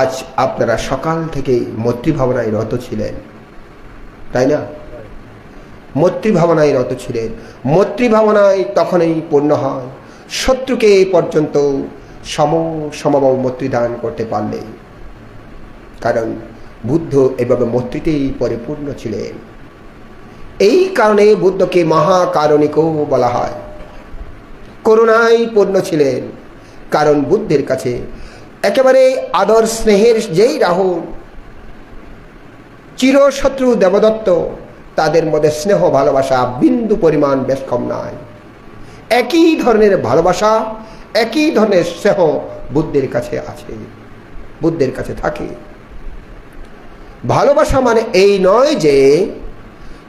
আজ আপনারা সকাল থেকেই মৈত্রীভাবনায় রত ছিলেন। তাই না? মৈত্রীভাবনায় রত ছিলেন। মৈত্রীভাবনায় তখনই পূর্ণ হয়। শত্রুকে এই পর্যন্ত সম সমবাব মৈত্রী দান করতে পারলে কারণ বুদ্ধ এভাবে মৈত্রীতেই পরিপূর্ণ ছিলেন। এই কারণে বুদ্ধকে মহাকারণিকও বলা হয়। করুণায় পূর্ণ ছিলেন। কারণ বুদ্ধের কাছে একেবারে আদর স্নেহের যেই রাহুল, চিরশত্রু দেবদত্ত, তাদের মধ্যে স্নেহ, ভালোবাসা বিন্দু পরিমাণ বেশ কম নয়। একই ধরনের ভালোবাসা, একই ধরনের স্নেহ বুদ্ধের কাছে আছে, বুদ্ধের কাছে থাকে। ভালোবাসা মানে এই নয় যে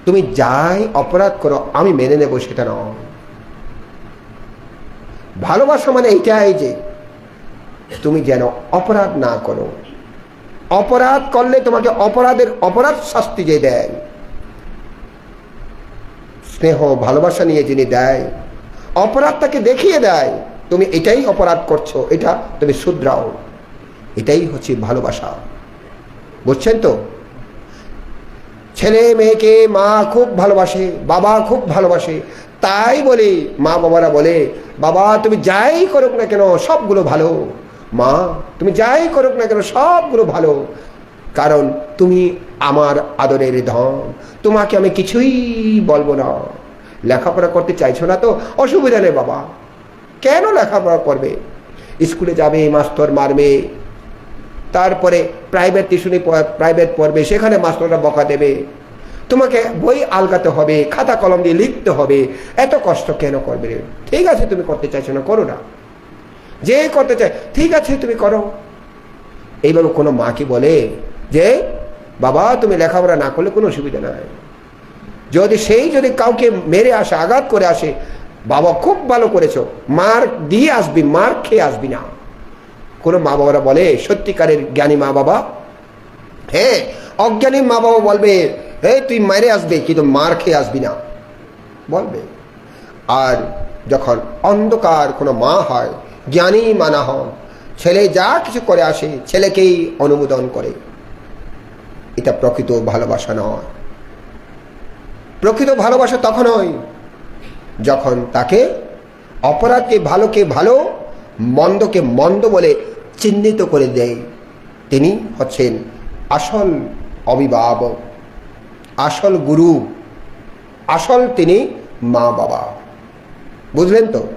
তুমি যাই অপরাধ করো, আমি মেনে নেব সেটা নয়। ভালোবাসা মানে এইটাই যে তুমি যেন অপরাধ না করো। অপরাধ করলে তোমাকে অপরাধের অপরাধ শাস্তি যে দেয়। স্নেহ, ভালোবাসা নিয়ে যিনি দেয়, অপরাধ তাকে দেখিয়ে দেয়, তুমি এটাই অপরাধ করছ, এটা তুমি শুধরাও। এটাই হচ্ছে ভালোবাসা। বুঝছেন তো? ছেলে মেয়েকে মা খুব ভালোবাসে, বাবা খুব ভালোবাসে, তাই বলে মা বাবারা বলে, বাবা, তুমি যাই করুক না কেন, সবগুলো ভালো। মা, তুমি যাই করুক না কেন, সবগুলো ভালো। কারণ তুমি আমার আদরের ধন। তোমাকে আমি কিছুই বলব না। লেখাপড়া করতে চাইছো না তো? অসুবিধা নেই বাবা। কেন লেখাপড়া করবে? স্কুলে যাবে, মাস্টার মারবে। তারপরে প্রাইভেট টিউশনি প্রাইভেট পড়বে, সেখানে মাস্টাররা বকা দেবে। তোমাকে বই আলগাতে হবে, খাতা কলম দিয়ে লিখতে হবে। এত কষ্ট কেন করবে? ঠিক আছে, তুমি করতে চাইছো না, করো না। যে করতে চায়, ঠিক আছে, তুমি করো। এইভাবে কোনো মা কি বলে যে, বাবা, তুমি লেখাপড়া না করলে কোনো অসুবিধা নাই। যদি সেই যদি কাউকে মেরে আসে, আঘাত করে আসে, বাবা, খুব ভালো করেছ, মার দিয়ে আসবি, মার খেয়ে আসবি না। কোনো মা বাবারা বলে, সত্যিকারের জ্ঞানী মা বাবা হ্যাঁ অজ্ঞানী মা বাবা বলবে, হে, তুই মারে আসবে, কিন্তু মার খেয়ে আসবি না। বলবে। আর যখন অন্ধকার কোনো মা হয় জ্ঞানী মানা হন। ছেলে যা কিছু করে আসে, ছেলেকেই অনুমোদন করে। এটা প্রকৃত ভালোবাসা নয়। প্রকৃত ভালোবাসা তখন হয় যখন তাকে অপরাধকে ভালোকে ভালো, মন্দকে মন্দ বলে চিহ্নিত করে দেয়। তিনি হচ্ছেন আসল অভিভাবক, আসল গুরু, আসল তিনি মা বাবা বুঝলেন তো?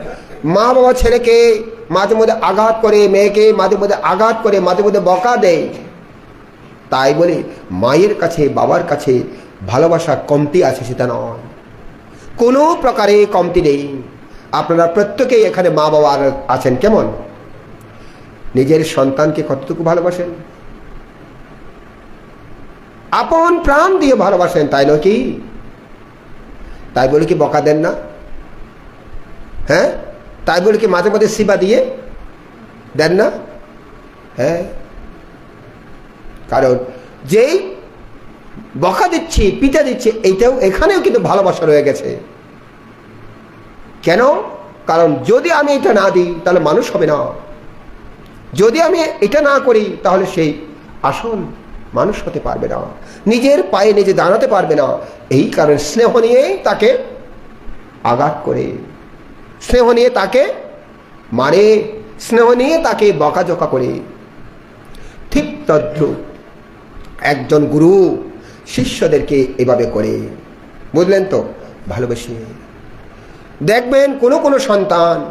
মা বাবা ছেলেকে মাঝে মধ্যে আঘাত করে মেয়েকে, মাঝে মধ্যে আঘাত করে, মাঝে মধ্যে বকা দেয়। তাই বলে মায়ের কাছে, বাবার কাছে ভালোবাসা কমতি আছে সেটা নয়। কোনো প্রকারে কমতি নেই। আপনারা প্রত্যেকেই এখানে মা বাবা আছেন, কেমন? নিজের সন্তানকে কতটুকু ভালোবাসেন? আপন প্রাণ দিয়ে ভালোবাসেন, তাই নয় কি? তাই বলে কি বকা দেন না? হ্যাঁ? তাই বলে কি মাঝে মাঝে সিবা দিয়ে দেন না? হ্যাঁ। কারণ যেই বকা দিচ্ছি, পিতা দিচ্ছি, এইটাও এখানেও কিন্তু ভালোবাসা রয়ে গেছে। কেন? কারণ যদি আমি এটা না দিই, তাহলে মানুষ হবে না। যদি আমি এটা না করি, তাহলে সেই আসল মানুষ হতে পারবে না। নিজের পায়ে নিজে দাঁড়াতে পারবে না। এই কারণে স্নেহ নিয়েই তাকে আঘাত করে। স্নেহ নিয়ে তাকে মারে স্নেহ নিয়ে তাকে বকাঝকা করে। ঠিক তদ্রুপ একজন গুরু শিষ্যদেরকে এভাবে করে। বুঝলেন তো? ভালোবেসে। দেখবেন কোনো কোনো সন্তান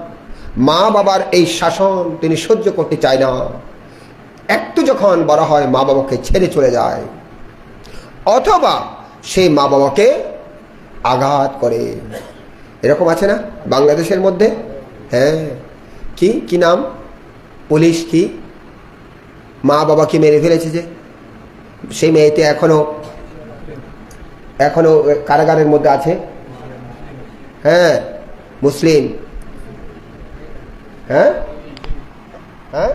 মা বাবার এই শাসন তিনি সহ্য করতে চায় না। একটু যখন বড় হয় মা বাবাকে ছেড়ে চলে যায়। অথবা সেই মা বাবাকে আঘাত করে। এরকম আছে না? বাংলাদেশের মধ্যে? হ্যাঁ। কি? কি নাম? পুলিশ কি? মা বাবা বাবাকে মেরে ফেলেছে যে? সেই মেয়েতে এখনও এখনও কারাগারের মধ্যে আছে? হ্যাঁ। মুসলিম। হ্যাঁ? হ্যাঁ?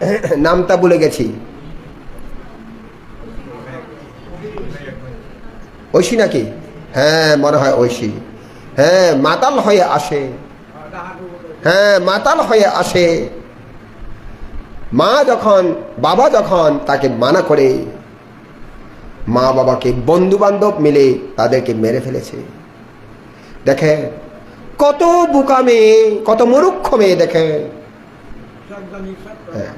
নামটা ভুলে গেছি। ঐশী নাকি? হ্যাঁ মনে হয় ঐশী। হ্যাঁ মাতাল হয়ে আসে। হ্যাঁ মাতাল হয়ে আসে। মা যখন, বাবা যখন তাকে মানা করে, মা বাবাকে বন্ধু বান্ধব মিলে তাদেরকে মেরে ফেলেছে। দেখে কত বোকা মেয়ে, কত মরুক্ষ মেয়ে দেখে হ্যাঁ।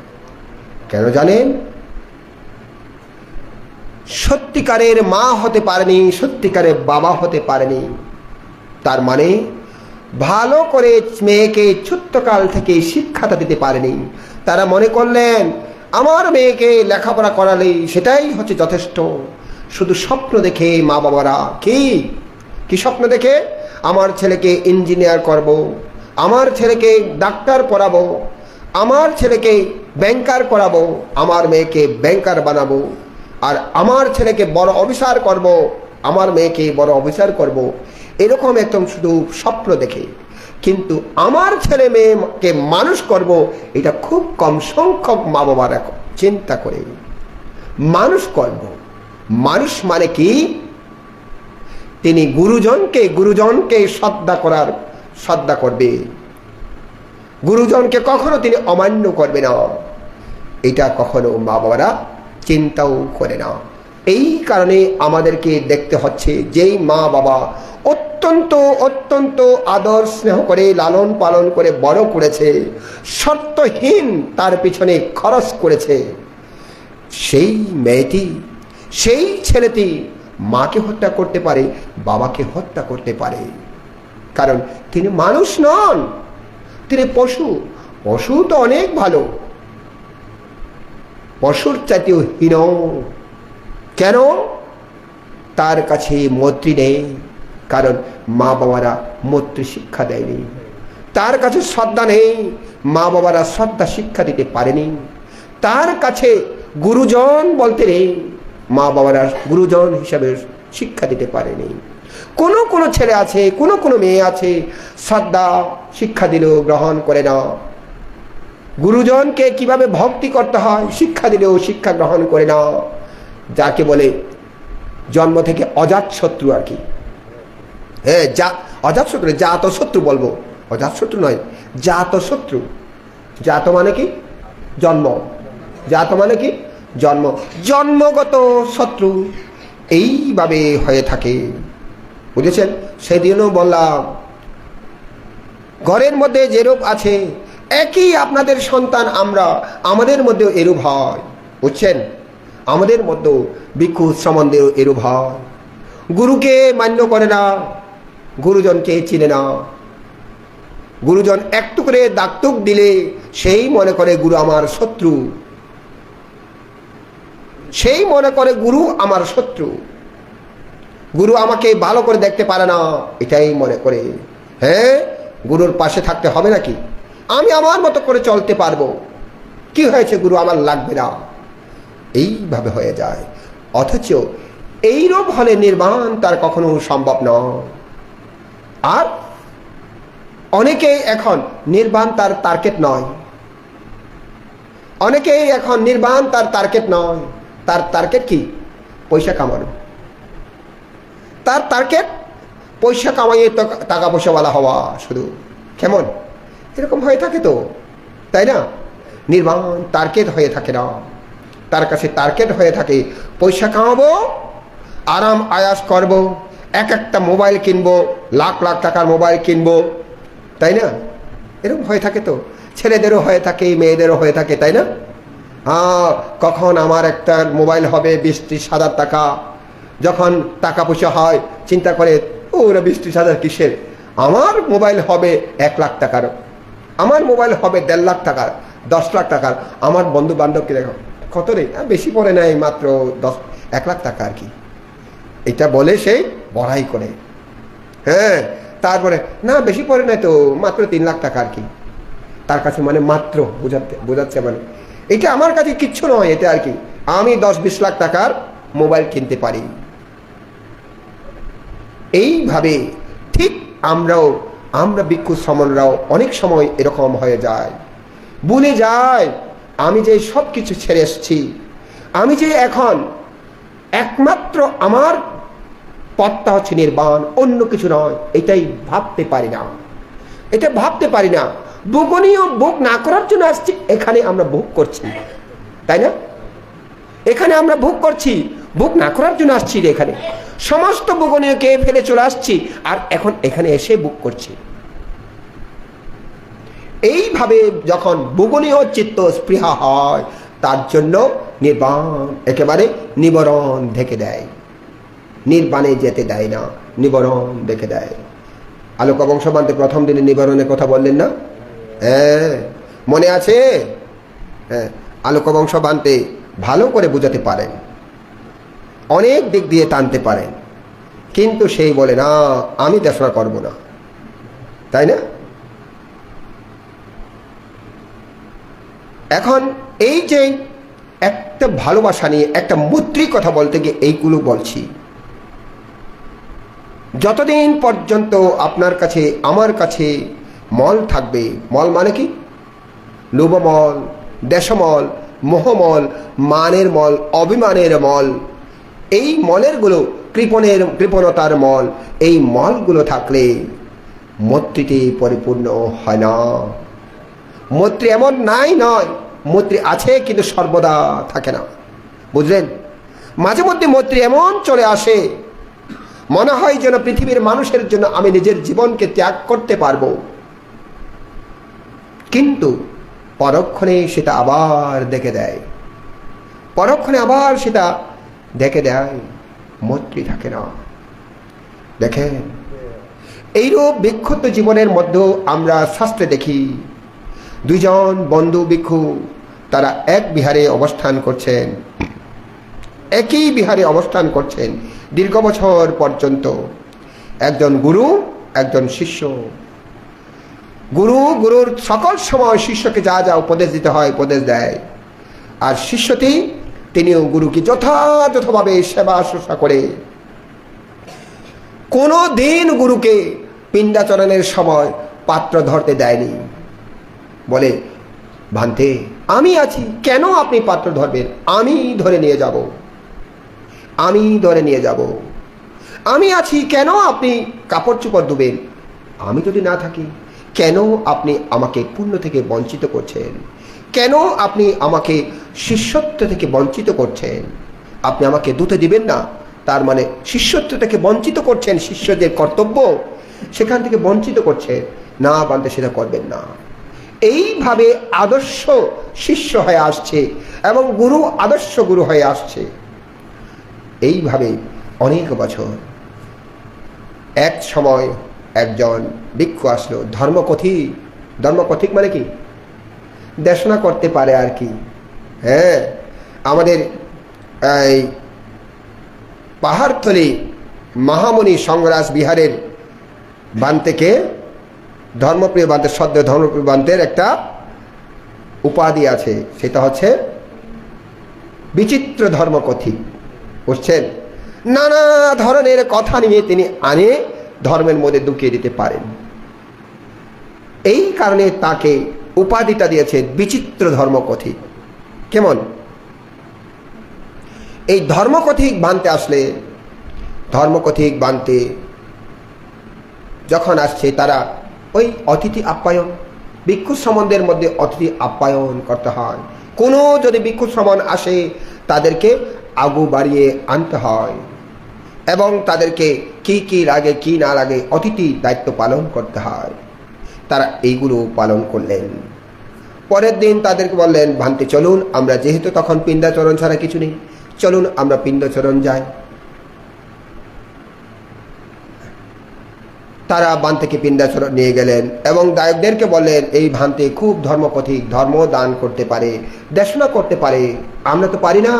কেন জানেন? সত্যিকারের মা হতে পারেনি, সত্যিকারের বাবা হতে পারেনি। তার মানে ভালো করে মেয়েকে ছোট্টকাল থেকে শিক্ষাটা দিতে পারেনি। তারা মনে করলেন, আমার মেয়েকে লেখাপড়া করালেই সেটাই হচ্ছে যথেষ্ট। শুধু স্বপ্ন দেখে মা বাবারা কি? কি স্বপ্ন দেখে? আমার ছেলেকে ইঞ্জিনিয়ার করব। আমার ছেলেকে ডাক্তার পড়াবো, আমার ছেলেকে ব্যাংকার করাবো, আমার মেয়েকে ব্যাংকার বানাবো, আর আমার ছেলেকে বড় অফিসার করব, আমার মেয়েকে বড় অফিসার করব। এরকম একদম শুধু স্বপ্ন দেখে। কিন্তু আমার ছেলে মেয়েকে মানুষ করব, এটা খুব কম সংখ্যক মা বাবার এখন চিন্তা করে। মানুষ করব। মানুষ মানে কি? তিনি গুরুজনকে গুরুজনকে শ্রদ্ধা করার, শ্রদ্ধা করবে। গুরুজনকে কখনো তিনি অমান্য করবে না। এটা কখনো মা বাবারা চিন্তাও করে না। এই কারণে আমাদেরকে দেখতে হচ্ছে, যেই মা বাবা অত্যন্ত অত্যন্ত আদর স্নেহ করে, লালন পালন করে বড় করেছে। শর্তহীন তার পিছনে খরচ করেছে। সেই মেয়েটি, সেই ছেলেটি মাকে হত্যা করতে পারে, বাবাকে হত্যা করতে পারে। কারণ তিনি মানুষ নন, তিনি পশু। পশু তো অনেক ভালো। পশুর চাইতেও হীন। কেন? তার কাছে মৈত্রী নেই। কারণ মা বাবারা মৈত্রী শিক্ষা দেয়নি। তার কাছে শ্রদ্ধা নেই, মা বাবারা শ্রদ্ধা শিক্ষা দিতে পারেনি। তার কাছে গুরুজন বলতে নেই, মা বাবারা গুরুজন হিসাবে শিক্ষা দিতে পারেনি। কোনো কোনো ছেলে আছে, কোনো কোনো মেয়ে আছে, শ্রদ্ধা শিক্ষা দিলেও গ্রহণ করে না। গুরুজনকে কীভাবে ভক্তি করতে হয়, শিক্ষা দিলেও শিক্ষা গ্রহণ করে না। যাকে বলে জন্ম থেকে অজাত শত্রু আর কি। হ্যাঁ যা, অজাত শত্রু, জাত শত্রু বলব। অজাত শত্রু নয়, জাত শত্রু। জাত মানে কি? জন্ম। জাত মানে কি? জন্ম। জন্মগত শত্রু। এইভাবে হয়ে থাকে। বুঝেছেন? সেদিনও বললাম, ঘরের মধ্যে যেরূপ আছে, একই আপনাদের সন্তান আমরা, আমাদের মধ্যেও এরূপ হয়। বুঝছেন? আমাদের মধ্যেও ভিক্ষু সম্বন্ধেও এরূপ হয়। গুরুকে মান্য করে না। গুরুজনকে চিনে না? গুরুজন একটু করে দাক্তুক দিলে সেই মনে করে গুরু আমার শত্রু। সেই মনে করে গুরু আমার শত্রু। গুরু আমাকে ভালো করে দেখতে পারে না, এটাই মনে করে। হ্যাঁ গুরুর পাশে থাকতে হবে নাকি? আমি আমার মতো করে চলতে পারব। কি হয়েছে গুরু, আমার লাগবে না। এইভাবে হয়ে যায়। অথচ এইরূপ হলে নির্মাণ তার কখনো সম্ভব নয় আর অনেকেই এখন নির্বাণ তার টার্গেট নয়। অনেকেই এখন নির্বাণ তার টার্গেট নয়। তার টার্গেট কি? পয়সা কামানো। তার টার্গেট পয়সা কামাইয়ে টাকা পয়সাওয়ালা হওয়া শুধু। কেমন? এরকম হয়ে থাকে তো। তাই না? নির্বাণ টার্গেট হয়ে থাকে না। তার কাছে টার্গেট হয়ে থাকে, পয়সা কামাবো, আরাম আয়াস করব। এক একটা মোবাইল কিনবো, লাখ লাখ টাকার মোবাইল কিনবো, তাই না? এরকম হয়ে থাকে তো। ছেলেদেরও হয়ে থাকে, মেয়েদেরও হয়ে থাকে, তাই না? হ্যাঁ কখন আমার একটা মোবাইল হবে বিশ ত্রিশ হাজার টাকা। যখন টাকা পয়সা হয়, চিন্তা করে ও ওরা বিশ ত্রিশ হাজার কিসের? আমার মোবাইল হবে এক লাখ টাকার। আমার মোবাইল হবে দেড় লাখ টাকার, দশ লাখ টাকার। আমার বন্ধু বান্ধবকে দেখো কত রে? বেশি পড়ে নেয় মাত্র দশ, এক লাখ টাকা আর কি। এটা বলে সে বড়াই করে। হ্যাঁ তারপরে, না, বেশি পড়ে নাই তো, মাত্র তিন লাখ টাকা আর কি। তার কাছে মানে মাত্র, বোঝাতে, বোঝাচ্ছে মানে। এটা আমার কাছে কিচ্ছু নয়, এটা আর কি। আমি দশ বিশ লাখ টাকার মোবাইল কিনতে পারি। এইভাবে ঠিক আমরাও, আমরা ভিক্ষু সমনরাও অনেক সময় এরকম হয়ে যায়। ভুলে যায়, আমি যে সব কিছু ছেড়ে এসছি। আমি যে এখন একমাত্র আমার পথটা হচ্ছে নির্বাণ অন্য কিছু নয়। এটাই ভাবতে পারি না। এটা ভাবতে পারি না। বুকনীয় বুক না করার জন্য আসছি, এখানে আমরা বুক করছি। তাই না? এখানে আমরা ভোগ করছি ভোগ না করার জন্য আসছি এখানে। সমস্ত বুকনীয়কে ফেলে চলে আসছি, আর এখন এখানে এসে বুক করছি। এইভাবে যখন বুগনীয় চিত্ত স্পৃহা হয়, তার জন্য নির্বাণ একেবারে নিবরণ ঢেকে দেয়। নির্বাণে যেতে দেয় না, নিবরণ দেখে দেয়। আলোক বংশবান্তে প্রথম দিনে নিবরণের কথা বললেন না? হ্যাঁ মনে আছে? হ্যাঁ আলোক বংশবান্তে ভালো করে বুঝাতে পারেন। অনেক দিক দিয়ে টানতে পারেন। কিন্তু সেই বলে, না, আমি দেশনা করব না। তাই না? এখন এই যে একটা ভালোবাসা নিয়ে একটা মৈত্রী কথা বলতে গিয়ে এইগুলো বলছি যতদিন পর্যন্ত আপনার কাছে, আমার কাছে মল থাকবে, মল মানে কি? লোভমল দেশমল, মোহমল, মানের মল, অভিমানের মল। এই মলেরগুলো কৃপণের, কৃপণতার মল। এই মলগুলো থাকলে মৈত্রীটি পরিপূর্ণ হয় না। মৈত্রী এমন নাই নয় মৈত্রী আছে কিন্তু সর্বদা থাকে না। বুঝলেন? মাঝে মধ্যে মৈত্রী এমন চলে আসে মনে হয় যেন পৃথিবীর মানুষের জন্য আমি নিজের জীবনকে ত্যাগ করতে পারব। কিন্তু পরক্ষণে সেটা আবার দেখে দেয়। পরক্ষণে আবার সেটা দেখে দেয়। মৈত্রী থাকে না। দেখেন, এইরূপ বিক্ষুব্ধ জীবনের মধ্যেও আমরা শাস্ত্রে দেখি, দুইজন বন্ধু ভিক্ষু তারা এক বিহারে অবস্থান করছেন। একই বিহারে অবস্থান করছেন দীর্ঘ বছর পর্যন্ত। একজন গুরু, একজন শিষ্য। গুরু, গুরুর সকল সময় শিষ্যকে যা যা উপদেশ দিতে হয় উপদেশ দেয়। আর শিষ্যটি, তিনিও গুরুকে যথাযথভাবে সেবা শুশ্রূষা করে। কোনো দিন গুরুকে পিণ্ডাচরণের সময় পাত্র ধরতে দেয়নি। বলে, ভান্তে, আমি আছি। কেন আপনি পাত্র ধরবেন? আমি ধরে নিয়ে যাব। আমি দলে নিয়ে যাব। আমি আছি, কেন আপনি কাপড় চোপড় দেবেন আমি যদি না থাকি, কেন আপনি আমাকে পুণ্য থেকে বঞ্চিত করছেন? কেন আপনি আমাকে শিষ্যত্ব থেকে বঞ্চিত করছেন? আপনি আমাকে দুতে দিবেন না, তার মানে শিষ্যত্ব থেকে বঞ্চিত করছেন, শিষ্যদের কর্তব্য সেখান থেকে বঞ্চিত করছেন, না বানতে সেটা করবেন না। এইভাবে আদর্শ শিষ্য হয়ে আসছে এবং গুরু আদর্শ গুরু হয়ে আসছে। এইভাবে অনেক বছর এক সময় একজন ভিক্ষু আসলো ধর্মকথিক ধর্মকথিক মানে কি? দেশনা করতে পারে আর কি। হ্যাঁ আমাদের এই পাহাড়তলি মহামণি সংগ্রাস বিহারের বান থেকে ধর্মপ্রিয় বান্তের সদ্য ধর্মপ্রিয় বান্তের একটা উপাধি আছে, সেটা হচ্ছে বিচিত্র ধর্মকথিক বুঝছেন নানা ধরনের কথা নিয়ে তিনি আনে ধর্মের মধ্যে ঢুকিয়ে দিতে পারেন। এই কারণে তাকে উপাধিটা দিয়েছে বিচিত্র ধর্মকথিক। কেমন? এই ধর্মকথিক বানতে আসলে, ধর্মকথিক বানতে যখন আসছে তারা ওই অতিথি আপ্যায়ন, ভিক্ষু সম্বন্ধের মধ্যে অতিথি আপ্যায়ন করতে হয়। কোনো যদি ভিক্ষু শ্রমণ আসে তাদেরকে আগু বাড়িয়ে আনতে হয়। এবং তাদেরকে কি কি লাগে, কি না লাগে অতিথি দায়িত্ব পালন করতে হয়। তারা এইগুলো পালন করলেন। পরের দিন তাদেরকে বললেন, ভান্তি চলুন, আমরা যেহেতু তখন পিণ্ডাচরণ ছাড়া কিছু নেই, চলুন আমরা পিণ্ডচরণ যাই। তারা বান থেকে পিণ্ডাচরণ নিয়ে গেলেন এবং দায়কদেরকে বললেন, এই ভান্তে খুব ধর্মকথিক ধর্ম দান করতে পারে, দেশনা করতে পারে। আমরা তো পারি না।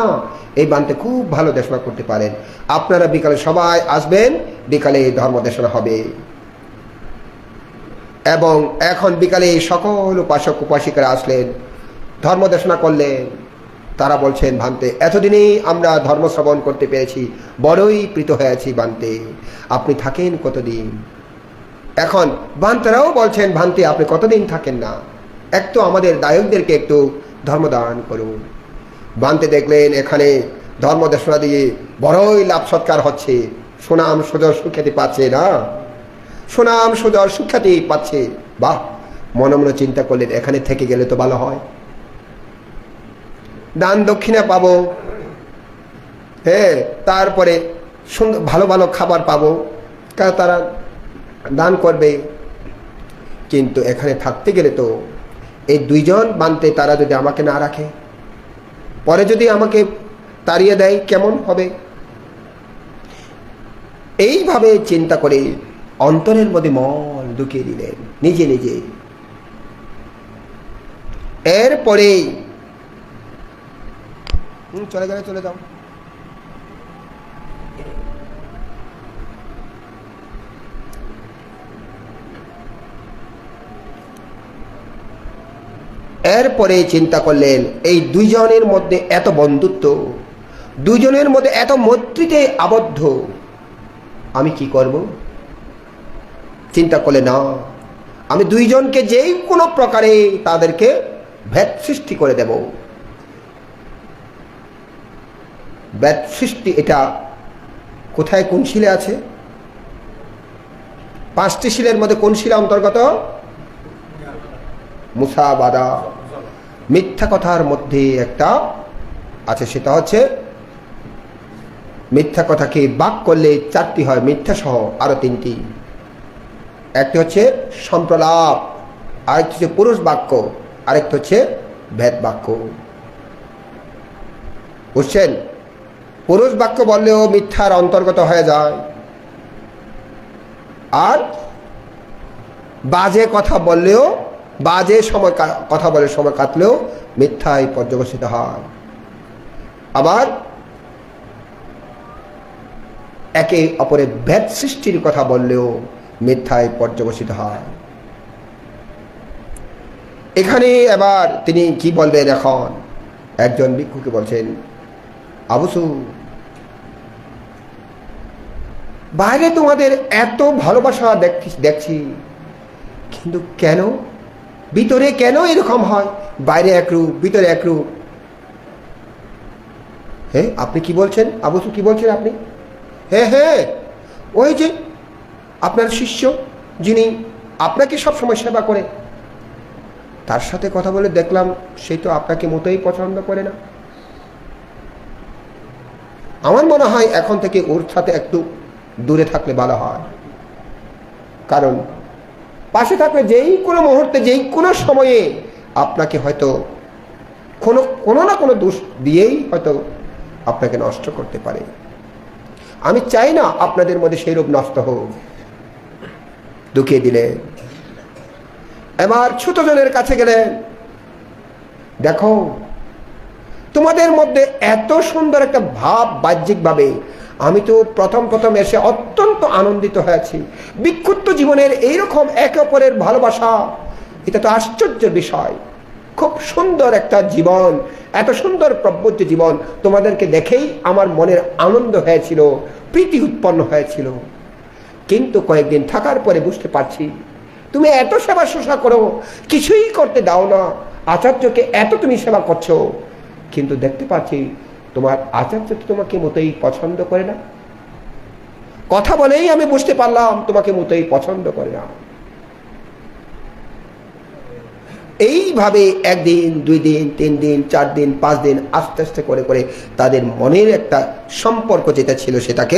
এই বানতে খুব ভালো দেশনা করতে পারেন। আপনারা বিকালে সবাই আসবেন, বিকালে ধর্ম দেশনা হবে। এবং এখন বিকালে সকল উপাসক, উপাসিকারা আসলেন, ধর্ম দেশনা করলেন। তারা বলছেন ভান্তে এতদিনেই আমরা ধর্ম শ্রবণ করতে পেরেছি, বড়ই প্রীত হয়েছি বান্তে আপনি থাকেন কতদিন? এখন বান্তারাও বলছেন ভান্তি আপনি কতদিন থাকেন না? এক তো আমাদের দায়কদেরকে একটু ধর্মদান করুন। বানতে দেখলেন, এখানে ধর্ম দেশনা দিয়ে বড়ই লাভ সৎকার হচ্ছে। সুনাম, সুদর, সুখ্যাতি পাচ্ছে না। সুনাম, সুদর, সুখ্যাতি পাচ্ছে। বাহ মনে মনে চিন্তা করলেন, এখানে থেকে গেলে তো ভালো হয়। দান দক্ষিণা পাবো হ্যাঁ তারপরে সুন্দর, ভালো ভালো খাবার পাবো। কারণ তারা দান করবে। কিন্তু এখানে থাকতে গেলে তো এই দুইজন বানতে তারা যদি আমাকে না রাখে, পরে যদি আমাকে তাড়িয়ে দেয়, কেমন হবে? এইভাবে চিন্তা করে অন্তরের মধ্যে মল ঢুকিয়ে দিলেন, নিজে নিজে। এরপরে চলে গেলে চলে যাও। এরপরে চিন্তা করলেন, এই দুইজনের মধ্যে এত বন্ধুত্ব দুজনের মধ্যে এত মৈত্রীতে আবদ্ধ, আমি কি করব? চিন্তা করলে না, আমি দুইজনকে যেই কোনো প্রকারে তাদেরকে ভেদ সৃষ্টি করে দেব। ভেদ সৃষ্টি এটা কোথায় কোন শিলে আছে? পাঁচটি শিলের মধ্যে কোন শিলা অন্তর্গত? মুসাবাদা। মিথ্যা কথার মধ্যে একটা আছে, সেটা হচ্ছে মিথ্যা কথাকে বাক করলে চারটি হয়, মিথ্যা সহ আরও তিনটি। একটি হচ্ছে সম্প্রলাপ, আরেকটি হচ্ছে পুরুষ বাক্য, আরেকটি হচ্ছে ভেদ বাক্য। বুঝছেন? পুরুষ বাক্য বললেও মিথ্যার অন্তর্গত হয়ে যায়। আর বাজে কথা বললেও বাজে সময় কথা বলে সময় কাটলেও মিথ্যায় পর্যবসিত হয়। আবার একে অপরের ভেদ সৃষ্টির কথা বললেও মিথ্যায় পর্যবসিত হয়। এখানে এবার তিনি কি বলবেন এখন? একজন ভিক্ষুকে বলছেন আবসু বাইরে তোমাদের এত ভালোবাসা দেখছি, কিন্তু কেন ভিতরে কেন এরকম হয়? বাইরে এক রূপ, ভিতরে এক রূপ। হ্যাঁ আপনি কি বলছেন? আবসু কি বলছেন আপনি? হ্যাঁ হ্যাঁ ওই যে আপনার শিষ্য, যিনি আপনাকে সব সময় সেবা করে, তার সাথে কথা বলে দেখলাম সে তো আপনাকে মোটেই পছন্দ করে না। আমার মনে হয় এখন থেকে ওর সাথে একটু দূরে থাকলে ভালো হয়। কারণ পাশে থাকলে যেই কোনো মুহূর্তে, যেই কোনো সময়ে আপনাকে হয়তো কোনো কোনো না কোনো দোষ দিয়েই হয়তো আপনাকে নষ্ট করতে পারে। আমি চাই না আপনাদের মধ্যে সেই রূপ নষ্ট হোক। দুঃখিয়ে দিলে। এবার ছোট জনের কাছে গেলে, দেখো, তোমাদের মধ্যে এত সুন্দর একটা ভাব বাহ্যিকভাবে আমি তো প্রথম প্রথম এসে অত্যন্ত আনন্দিত হয়েছি। বিক্ষুব্ধ জীবনের এইরকম একে অপরের ভালোবাসা, এটা তো আশ্চর্যের বিষয়। খুব সুন্দর একটা জীবন, এত সুন্দর প্রব্যজ্য জীবন তোমাদেরকে দেখেই আমার মনের আনন্দ হয়েছিল, প্রীতি উৎপন্ন হয়েছিল। কিন্তু কয়েকদিন থাকার পরে বুঝতে পারছি, তুমি এত সেবা শুশ্রূষা করো, কিছুই করতে দাও না। আচার্যকে এত তুমি সেবা করছ। কিন্তু দেখতে পাচ্ছি তোমার আচার্য তো তোমাকে মোটেই পছন্দ করে না। কথা বলেই আমি বুঝতে পারলাম তোমাকে মোটেই পছন্দ করে না। এইভাবে একদিন দুই দিন তিন দিন চার দিন পাঁচ দিন আস্তে আস্তে করে করে তাদের মনের একটা সম্পর্ক যেটা ছিল সেটাকে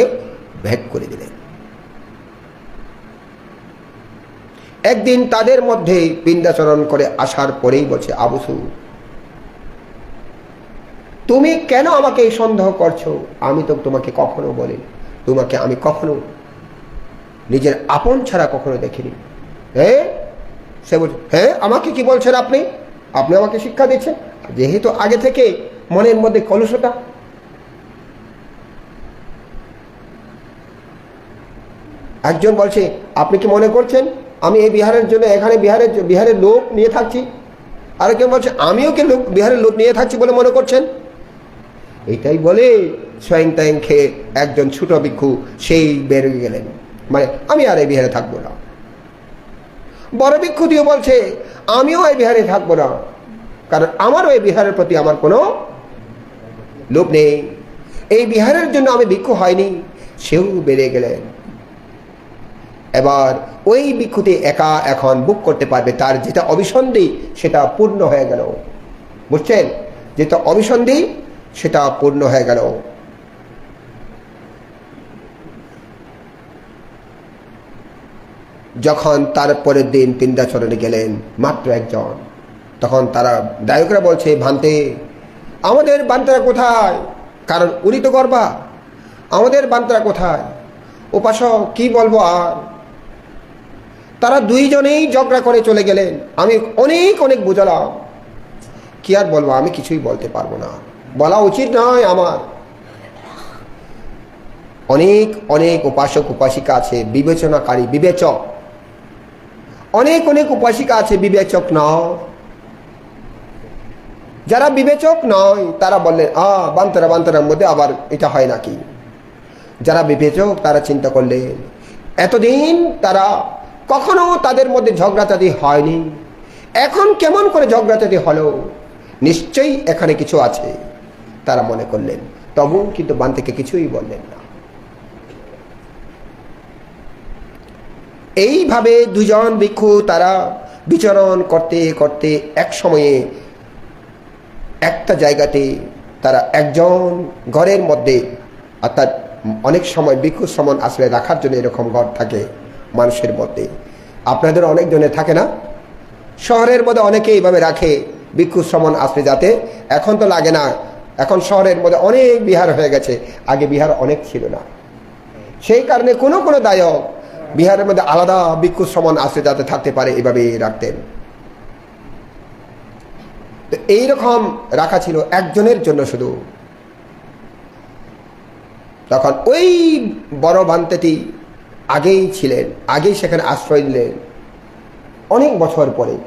ভেদ করে দিলেন। একদিন তাদের মধ্যে পিণ্ডাচরণ করে আসার পরেই বলছে আবসু তুমি কেন আমাকে এই সন্দেহ করছ? আমি তো তোমাকে কখনো বলি তোমাকে আমি কখনো নিজের আপন ছাড়া কখনো দেখিনি। হ্যাঁ সে বলছে হ্যাঁ আমাকে কি বলছেন আপনি? আপনি আমাকে শিক্ষা দিচ্ছেন? যেহেতু আগে থেকে মনের মধ্যে কলুষতা একজন বলছে, আপনি কি মনে করছেন আমি এই বিহারের জন্য এখানে বিহারের বিহারের লোক নিয়ে থাকছি? আরেকজন বলছে, আমিও কি লোক, বিহারের লোক নিয়ে থাকছি বলে মনে করছেন? এটাই বলে স্বয়ং ট্যাং খেয়ে একজন ছোট ভিক্ষু সেই বেরিয়ে গেলেন। মানে আমি আর এই বিহারে থাকব না। বড় ভিক্ষুতিও বলছে, আমিও এই বিহারে থাকব না। কারণ আমারও এই বিহারের প্রতি আমার কোনো লোভ নেই। এই বিহারের জন্য আমি ভিক্ষু হয়নি, সেও বেড়ে গেলেন। এবার ওই ভিক্ষুতে একা এখন বুক করতে পারবে, তার যেটা অভিসন্ধি সেটা পূর্ণ হয়ে গেল। বুঝছেন? যেটা অভিসন্ধি সেটা পূর্ণ হয়ে গেল। যখন তার পরের দিন পিন্দাচরণে গেলেন মাত্র একজন, তখন তারা দায়করা বলছে, ভান্তে, আমাদের বান্তারা কোথায়? কারণ উনি তো গর্বা। আমাদের বান্তারা কোথায়? উপাসক, কি বলব আর? তারা দুইজনেই ঝগড়া করে চলে গেলেন। আমি অনেক অনেক বোঝালাম। কি আর বলব, আমি কিছুই বলতে পারব না। বলা উচিত নয় আমার। অনেক অনেক উপাসক, উপাসিকা আছে, বিবেচনাকারী, বিবেচক। অনেক অনেক উপাসিকা আছে, বিবেচক নয় যারা বিবেচক নয়, তারা বললেন, আ, বান্তরা, বান্তরার মধ্যে আবার এটা হয় নাকি? যারা বিবেচক, তারা চিন্তা করলেন, এতদিন তারা কখনো তাদের মধ্যে ঝগড়াচাতি হয়নি। এখন কেমন করে ঝগড়াচাতি হলো? নিশ্চয়ই এখানে কিছু আছে। তারা মনে করলেন। তবু কিন্তু বান্তিকে কিছুই বললেন না। এইভাবে দুজন ভিক্ষু তারা বিচরণ করতে করতে এক সময়ে একটা জায়গাতে তারা একজন ঘরের মধ্যে, অর্থাৎ অনেক সময় ভিক্ষু সমন আসলে রাখার জন্য এরকম ঘর থাকে মানুষের মধ্যে। আপনাদের অনেকজনে থাকে না? শহরের মধ্যে অনেকে এইভাবে রাখে ভিক্ষু সমন আসলে যাতে। এখন তো লাগে না এখন শহরের মধ্যে অনেক বিহার হয়ে গেছে, আগে বিহার অনেক ছিল না। সেই কারণে কোনো কোনো দায়ক বিহারের মধ্যে আলাদা ভিক্ষু সমান আসে যাতে থাকতে পারে এভাবে রাখতেন। তো এইরকম রাখা ছিল একজনের জন্য শুধু। তখন ওই বড় বান্তেটি আগেই ছিলেন, আগেই সেখানে আশ্রয় নিলেন। অনেক বছর পরে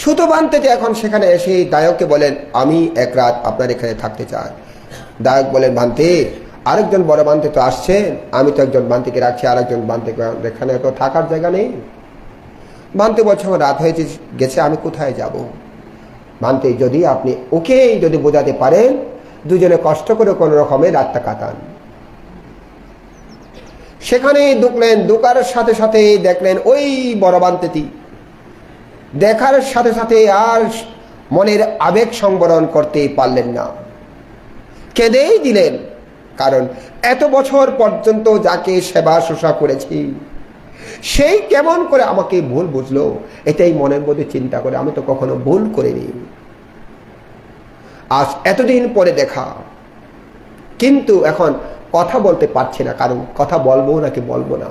ছোট বান্তেটি এখন সেখানে এসে দায়ককে বলেন, আমি এক রাত আপনার এখানে থাকতে চাই। দায়ক বলেন, বান্তে, আরেকজন বড় বান্তে তো আসছেন আমি তো একজন বান্তিকে রাখছি, আরেকজন বান্তে এখানে তো থাকার জায়গা নেই। বান্তে বলছে, আমার রাত হয়েছে, গেছে, আমি কোথায় যাব? বান্তে, যদি আপনি ওকেই যদি বোঝাতে পারেন, দুজনে কষ্ট করে কোনো রকমে রাতটা কাটান। সেখানে ঢুকলেন, ঢুকার সাথে সাথে দেখলেন ওই বড় বান্তেটি। দেখার সাথে সাথে আর মনের আবেগ সংবরণ করতে পারলেন না। কেঁদেই দিলেন, কারণ এত বছর পর্যন্ত যাকে সেবা শুশ্রা করেছি, সেই কেমন করে আমাকে ভুল বুঝলো এটাই মনের মধ্যে চিন্তা করে আমি তো কখনো ভুল করিনি। আজ এতদিন পরে দেখা, কিন্তু এখন কথা বলতে পারছি না, কারণ কথা বলব নাকি বলব না।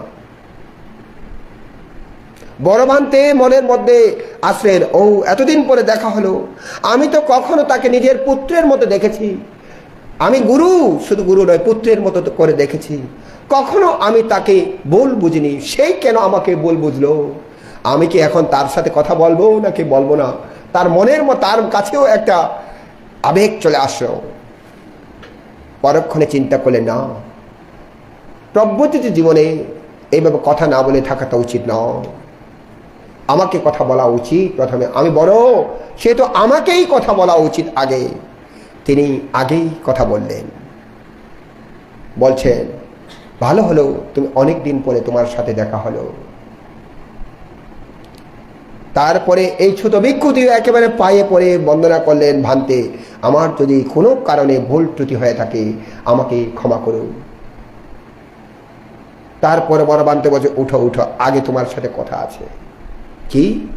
বড় বানতে মনের মধ্যে আসলেন, ও, এতদিন পরে দেখা হলো। আমি তো কখনো তাকে নিজের পুত্রের মতো দেখেছি। আমি গুরু, শুধু গুরু নয়, পুত্রের মতো করে দেখেছি। কখনো আমি তাকে বল বুঝিনি। সেই কেন আমাকে বল বুঝলো? আমি কি এখন তার সাথে কথা বলব নাকি বলব না? তার মনের মতো তার কাছেও একটা আবেগ চলে আসলো। পরক্ষণে চিন্তা করলে না, প্রব্রতিত জীবনে এইভাবে কথা না বলে থাকাটা উচিত নয়। আমাকে কথা বলা উচিত। প্রথমে আমি বড়, সে তো আমাকেই কথা বলা উচিত আগে। তিনি আগেই কথা বললেন। বলছেন, ভালো হলো, তুমি অনেক দিন পরে তোমার সাথে দেখা হলো। তারপরে এই ছোট ভিক্ষুতি একেবারে পায়ে পড়ে বন্দনা করলেন ভান্তে, আমার যদি কোনো কারণে ভুল ত্রুটি হয়ে থাকে, আমাকে ক্ষমা করুন তারপরে বড় বানতে বলছে, উঠো উঠো, আগে তোমার সাথে কথা আছে। কি?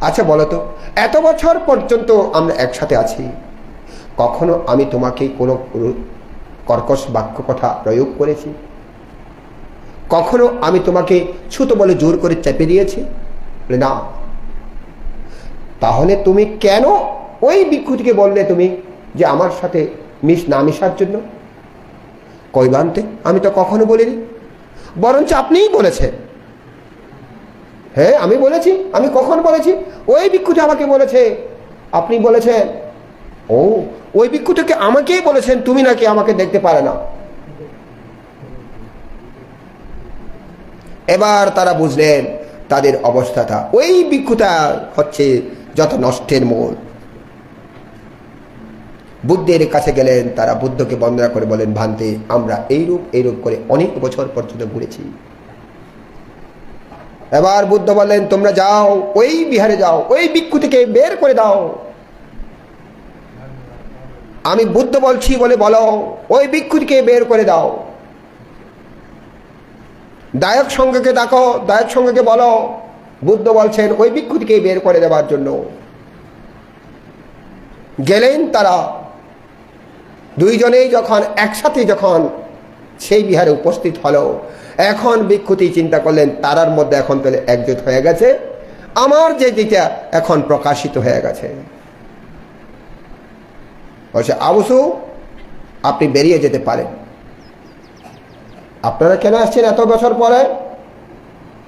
আচ্ছা বলো তো, এত বছর পর্যন্ত আমরা একসাথে আছি। কখনো আমি তোমাকে কোনো কর্কশ বাক্য কথা প্রয়োগ করেছি? কখনো আমি তোমাকে ছুতো বলে জোর করে চেপে দিয়েছি? না। তাহলে তুমি কেন ওই ভিক্ষুটিকে বললে তুমি যে আমার সাথে মিশ, না মিশার জন্য? কৈবান্তে আমি তো কখনো বলিনি। বরঞ্চ আপনিই বলেছেন। হ্যাঁ আমি বলেছি, আমি কখন বলেছি? ওই ভিক্ষুটি আমাকে বলেছে, আপনি বলেছেন, ও, ওই ভিক্ষুটিকে আমাকেই বলেছেন, তুমি নাকি আমাকে দেখতে পারে না। এবার তারা বুঝলেন তাদের অবস্থাটা। ওই ভিক্ষুটা হচ্ছে যত নষ্টের মূল। বুদ্ধের কাছে গেলেন, তারা বুদ্ধকে বন্দনা করে বলেন, ভান্তে, আমরা এইরূপ এইরূপ করে অনেক বছর পর্যন্ত ঘুরেছি। এবার বুদ্ধ বললেন, তোমরা যাও, ওই বিহারে যাও, ওই ভিক্ষুটিকে বের করে দাও। আমি বুদ্ধ বলছি বলে বলো, ওই ভিক্ষুটিকে বের করে দাও। দায়ক সঙ্গকে ডাকো, দায়ক সঙ্গকে বলো, বুদ্ধ বলছেন, ওই ভিক্ষুটিকে বের করে দেওয়ার জন্য। গেলেন তারা। দুইজনেই যখন, একসাথে যখন সেই বিহারে উপস্থিত হলো এখন ভিক্ষুতি চিন্তা করলেন, তারার মধ্যে এখন তাহলে একজোট হয়ে গেছে। আমার যে যেটা এখন প্রকাশিত হয়ে গেছে। বলছে, আবুসু, আপনি বেরিয়ে যেতে পারেন। আপনারা কেন আসছেন এত বছর পরে?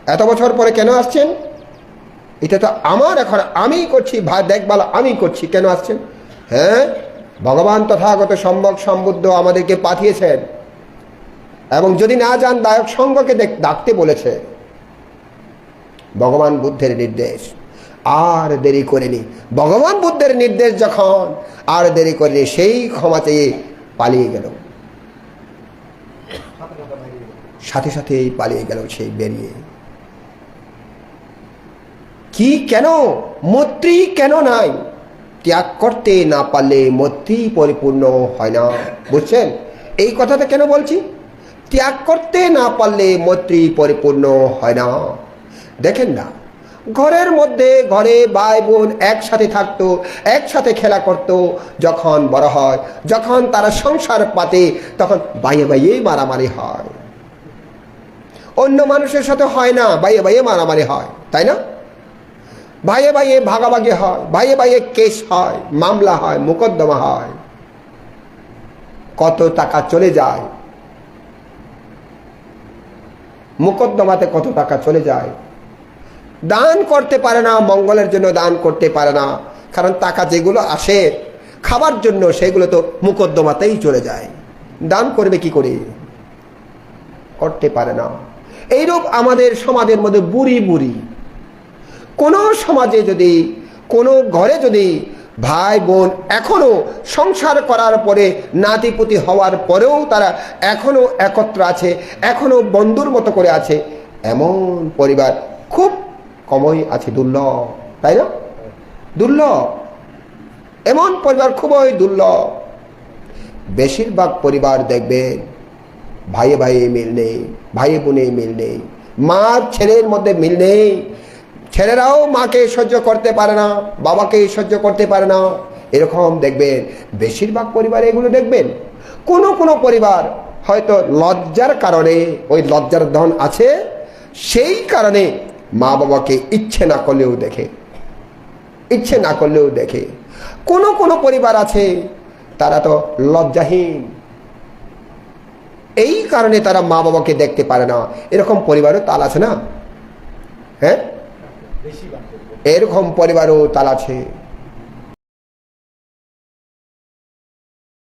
এত বছর পরে কেন আসছেন? এটা তো আমার এখন, আমি করছি ভাই দেখভাল আমি করছি, কেন আসছেন? হ্যাঁ ভগবান তথাগত সম্ভব সম্বুদ্ধ আমাদেরকে পাঠিয়েছেন। এবং যদি না যান, দায়ক দেখ- ডাকতে বলেছে। ভগবান বুদ্ধের নির্দেশ। আর দেরি করেনি। ভগবান বুদ্ধের নির্দেশ যখন, আর দেরি করেনি, সেই ক্ষমা চেয়ে পালিয়ে গেল। সাথে সাথেই পালিয়ে গেল সেই বেরিয়ে। কি কেন? মৈত্রী কেন নাই? ত্যাগ করতে না পারলে মৈত্রী পরিপূর্ণ হয় না। বুঝছেন? এই কথাটা কেন বলছি? ত্যাগ করতে না পারলে মৈত্রী পরিপূর্ণ হয় না। দেখেন না, ঘরের মধ্যে ঘরে ভাই বোন একসাথে থাকতো, একসাথে খেলা করত, যখন বড় হয়, যখন তারা সংসার পাতে, তখন বাইয়ে বাইয়ে মারামারি হয়। অন্য মানুষের সাথে হয় না, বাইয়ে বাইয়ে মারামারি হয়, তাই না? ভাইয়ে ভাইয়ে ভাগাভাগি হয় ভাইয়ে ভাইয়ে কেস হয়, মামলা হয়, মোকদ্দমা হয়। কত টাকা চলে যায় মোকদ্দমাতে কত টাকা চলে যায়। দান করতে পারে না, মঙ্গলের জন্য দান করতে পারে না। কারণ টাকা যেগুলো আসে, খাবার জন্য সেগুলো তো মুকদ্দমাতেই চলে যায়। দান করবে কি করে? করতে পারে না। এইরূপ আমাদের সমাজের মধ্যে বুড়ি বুড়ি। কোনো সমাজে যদি, কোনো ঘরে যদি ভাই বোন এখনও সংসার করার পরে নাতিপুতি হওয়ার পরেও তারা এখনও একত্র আছে, এখনও বন্ধুর মতো করে আছে। এমন পরিবার খুব কমই আছে, দুর্লভ, তাই না? দুর্লভ। এমন পরিবার খুবই দুর্লভ। বেশিরভাগ পরিবার দেখবেন ভাইয়ে ভাইয়ে মিল নেই, ভাইয়ে বোনে মিল নেই, মার, ছেলের মধ্যে মিল নেই। ছেলেরাও মাকে সহ্য করতে পারে না, বাবাকে সহ্য করতে পারে না। এরকম দেখবেন, বেশিরভাগ পরিবারে এগুলো দেখবেন। কোনো কোনো পরিবার হয়তো লজ্জার কারণে, ওই লজ্জার ধন আছে, সেই কারণে মা বাবাকে ইচ্ছে না করলেও দেখে। ইচ্ছে না করলেও দেখে। কোনো কোনো পরিবার আছে, তারা তো লজ্জাহীন। এই কারণে তারা মা বাবাকে দেখতে পারে না। এরকম পরিবারও তাল আছে না? হ্যাঁ? এরকম পরিবারও তার আছে।